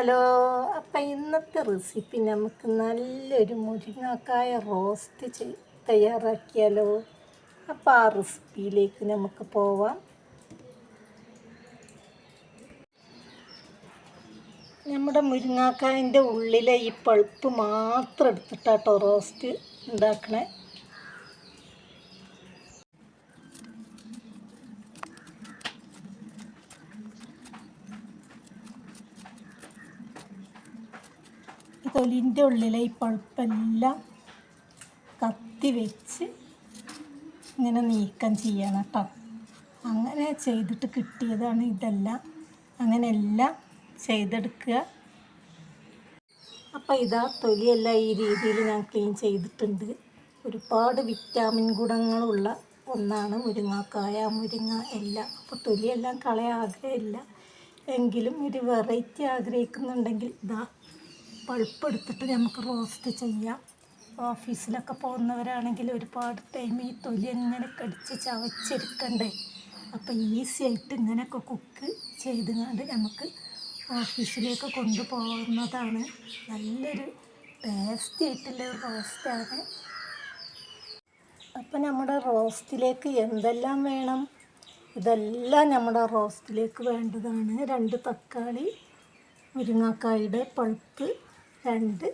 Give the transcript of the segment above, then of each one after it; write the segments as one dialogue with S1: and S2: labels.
S1: Hello അപ്പം ഇന്നത്തെ recipe നമുക്ക് നല്ലൊരു മുരിങ്ങക്കായ റോസ്റ്റ് ചെയ് തയ്യാറാക്കിയാലോ? അപ്പോൾ ആ റെസിപ്പിയിലേക്ക് നമുക്ക് പോവാം. നമ്മുടെ മുരിങ്ങാക്കായന്റെ ഉള്ളിലെ ഈ പൾപ്പ് മാത്രം എടുത്തിട്ടാട്ടോ റോസ്റ്റ് ഉണ്ടാക്കണേ. തൊലിന്റെ ഉള്ളിലെ ഈ പഴുപ്പെല്ലാം കത്തി വെച്ച് ഇങ്ങനെ നീക്കം ചെയ്യണം കേട്ടോ. അങ്ങനെ ചെയ്തിട്ട് കിട്ടിയതാണ് ഇതെല്ലാം. അങ്ങനെ എല്ലാം ചെയ്തെടുക്കുക. അപ്പോൾ ഇതാ തൊലിയെല്ലാം ഈ രീതിയിൽ ഞാൻ ക്ലീൻ ചെയ്തിട്ടുണ്ട്. ഒരുപാട് വിറ്റാമിൻ ഗുണങ്ങളുള്ള ഒന്നാണ് മുരിങ്ങാക്കായ മുരിങ്ങ എല്ലാം. അപ്പോൾ തൊലിയെല്ലാം കളയാഗ്രഹമില്ല എങ്കിലും ഒരു വെറൈറ്റി ആഗ്രഹിക്കുന്നുണ്ടെങ്കിൽ ഇതാ പൾപ്പ് എടുത്തിട്ട് നമുക്ക് റോസ്റ്റ് ചെയ്യാം. ഓഫീസിലൊക്കെ പോകുന്നവരാണെങ്കിൽ ഒരുപാട് ടൈം ഈ തൊലി ഇങ്ങനെ കടിച്ച് ചവച്ചെടുക്കണ്ടേ? അപ്പോൾ ഈസി ആയിട്ട് ഇങ്ങനെയൊക്കെ കുക്ക് ചെയ്തുകൊണ്ട് നമുക്ക് ഓഫീസിലേക്ക് കൊണ്ടുപോകുന്നതാണ്. നല്ലൊരു ടേസ്റ്റി ആയിട്ടുള്ള റോസ്റ്റാണ് അപ്പം നമ്മുടെ റോസ്റ്റിലേക്ക് എന്തെല്ലാം വേണം? ഇതെല്ലാം നമ്മുടെ റോസ്റ്റിലേക്ക് വേണ്ടതാണ്. രണ്ട് തക്കാളി മുരിങ്ങാക്കായുടെ പൾപ്പ് രണ്ട്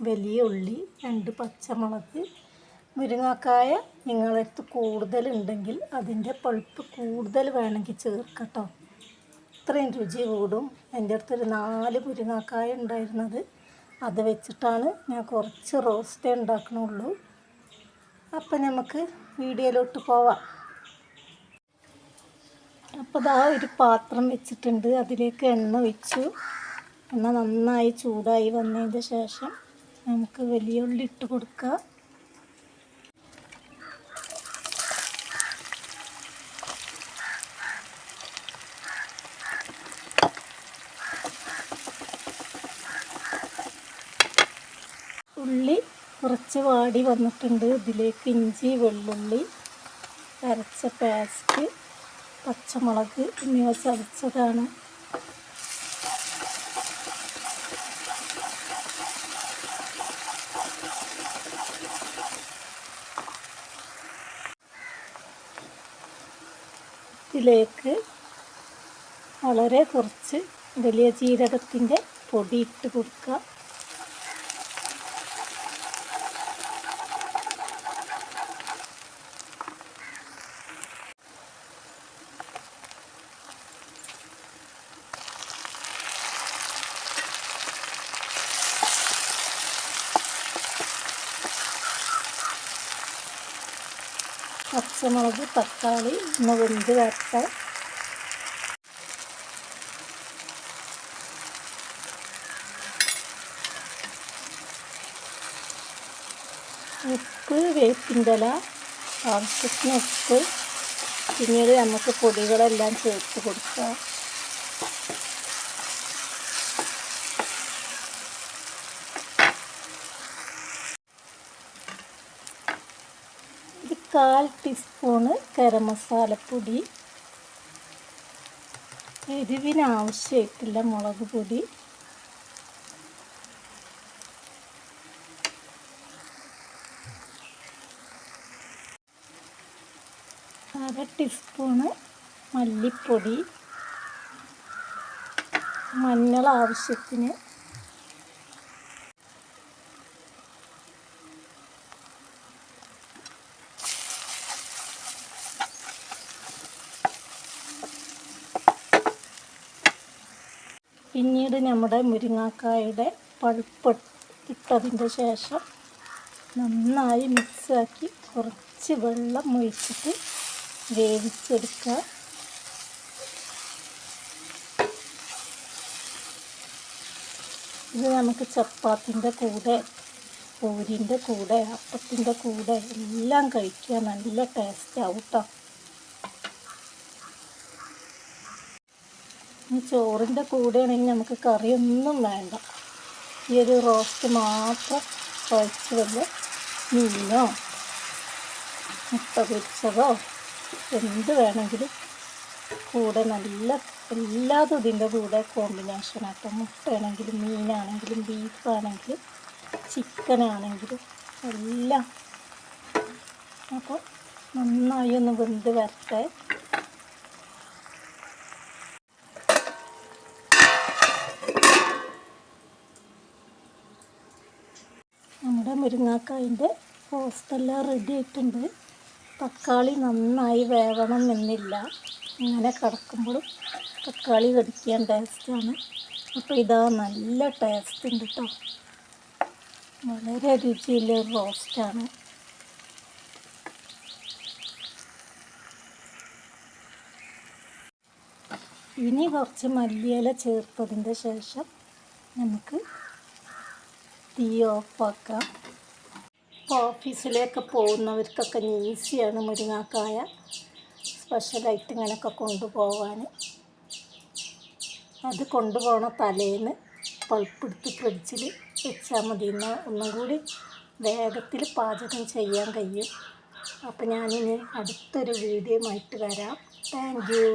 S1: വലിയ ഉള്ളി രണ്ട് പച്ചമുളക്. മുരിങ്ങാക്കായ നിങ്ങളടുത്ത് കൂടുതലുണ്ടെങ്കിൽ അതിന്റെ പൾപ്പ് കൂടുതൽ വേണമെങ്കിൽ ചേർക്കട്ടോ. ഇത്രയും രുചി കൂടും. എന്റെ അടുത്തൊരു നാല് മുരിങ്ങാക്കായ ഉണ്ടായിരുന്നത്. അത് വെച്ചിട്ടാണ് ഞാൻ കുറച്ച് റോസ്റ്റ് ഉണ്ടാക്കണുള്ളൂ. അപ്പം നമുക്ക് വീഡിയോയിലോട്ട് പോവാം. അപ്പോൾ ഇതാ ഒരു പാത്രം വെച്ചിട്ടുണ്ട്. അതിലേക്ക് എണ്ണ വെച്ചു എണ്ണ നന്നായി ചൂടായി വന്നതിന് ശേഷം നമുക്ക് വലിയ ഉള്ളി ഇട്ട് കൊടുക്കുക ഉള്ളി കുറച്ച് വാടി വന്നിട്ടുണ്ട്. ഇതിലേക്ക് ഇഞ്ചി വെള്ളുള്ളി അരച്ച പേസ്റ്റ് പച്ചമുളക് എന്നിവ ചതച്ചതാണ്. ഇതിലേക്ക് വളരെ കുറച്ച് വലിയ ജീരകത്തിന്റെ പൊടി ഇട്ട് കൊടുക്കുക. പച്ചമുളക് തക്കാളി ഒന്ന് വെന്ത് വരട്ടെ ഉപ്പ് വേപ്പിന്റെല ആവശ്യത്തിന് ഉപ്പ്. പിന്നീട് നമുക്ക് പൊടികളെല്ലാം ചേർത്ത് കൊടുക്കാം ഒരു കാൽ ടീസ്പൂണ് ഗരം മസാലപ്പൊടി എരിവിന് ആവശ്യമായിട്ടുള്ള മുളക് പൊടി അര ടീസ്പൂണ് മല്ലിപ്പൊടി മഞ്ഞൾ ആവശ്യത്തിന് പിന്നീട് നമ്മുടെ മുരിങ്ങാക്കായുടെ പഴുപ്പ് ഇട്ടതിന്റെ ശേഷം നന്നായി മിക്സാക്കി കുറച്ച് വെള്ളം ഒഴിച്ചിട്ട് വേവിച്ചെടുക്കുക ഇത് നമുക്ക് ചപ്പാത്തിന്റെ കൂടെ പൂരിന്റെ കൂടെ അപ്പത്തിന്റെ കൂടെ എല്ലാം കഴിക്കുക നല്ല ടേസ്റ്റ് ആവും കേട്ടോ ചോറിന്റെ കൂടെയാണെങ്കിൽ നമുക്ക് കറിയൊന്നും വേണ്ട. ഈ ഒരു റോസ്റ്റ് മാത്രം കുഴച്ച് വല്ല മീനോ മുട്ട പൊരിച്ചതോ എന്ത് വേണമെങ്കിലും കൂടെ നല്ല എല്ലാതും ഇതിന്റെ കൂടെ കോമ്പിനേഷൻ ആട്ടോ മുട്ടയാണെങ്കിലും മീനാണെങ്കിലും ബീഫാണെങ്കിലും ചിക്കനാണെങ്കിലും എല്ലാം. അപ്പോൾ നന്നായി ഒന്ന് വെന്ത് വരട്ടെ. നമ്മുടെ മുരിങ്ങാക്കായിന്റെ പോസ്റ്റെല്ലാം റെഡി ആയിട്ടുണ്ട്. തക്കാളി നന്നായി വേവണം എന്നില്ല. ഇങ്ങനെ കിടക്കുമ്പോഴും തക്കാളി കടിക്കാൻ ടേസ്റ്റാണ് അപ്പോൾ ഇതാ നല്ല ടേസ്റ്റ് ഉണ്ട് കേട്ടോ വളരെ രുചിയുള്ള റോസ്റ്റാണ് ഇനി കുറച്ച് മല്ലിയില ചേർത്തതിന്റെ ശേഷം നമുക്ക് തീ ഓഫാക്കാം ഓഫീസിലേക്ക് പോകുന്നവർക്കൊക്കെ ഈസിയാണ് മുരിങ്ങാക്കായ. സ്പെഷ്യലായിട്ട് ഇങ്ങനെയൊക്കെ കൊണ്ടുപോകാൻ അത് കൊണ്ടുപോകണ തലേന്ന് പൾപ്പെടുത്ത് ഫ്രിഡ്ജിൽ വെച്ചാൽ മതി. എന്നാൽ ഒന്നും കൂടി വേഗത്തിൽ പാചകം ചെയ്യാൻ കഴിയും. അപ്പോൾ ഞാനിനി അടുത്തൊരു വീഡിയോ ആയിട്ട് വരാം. Thank you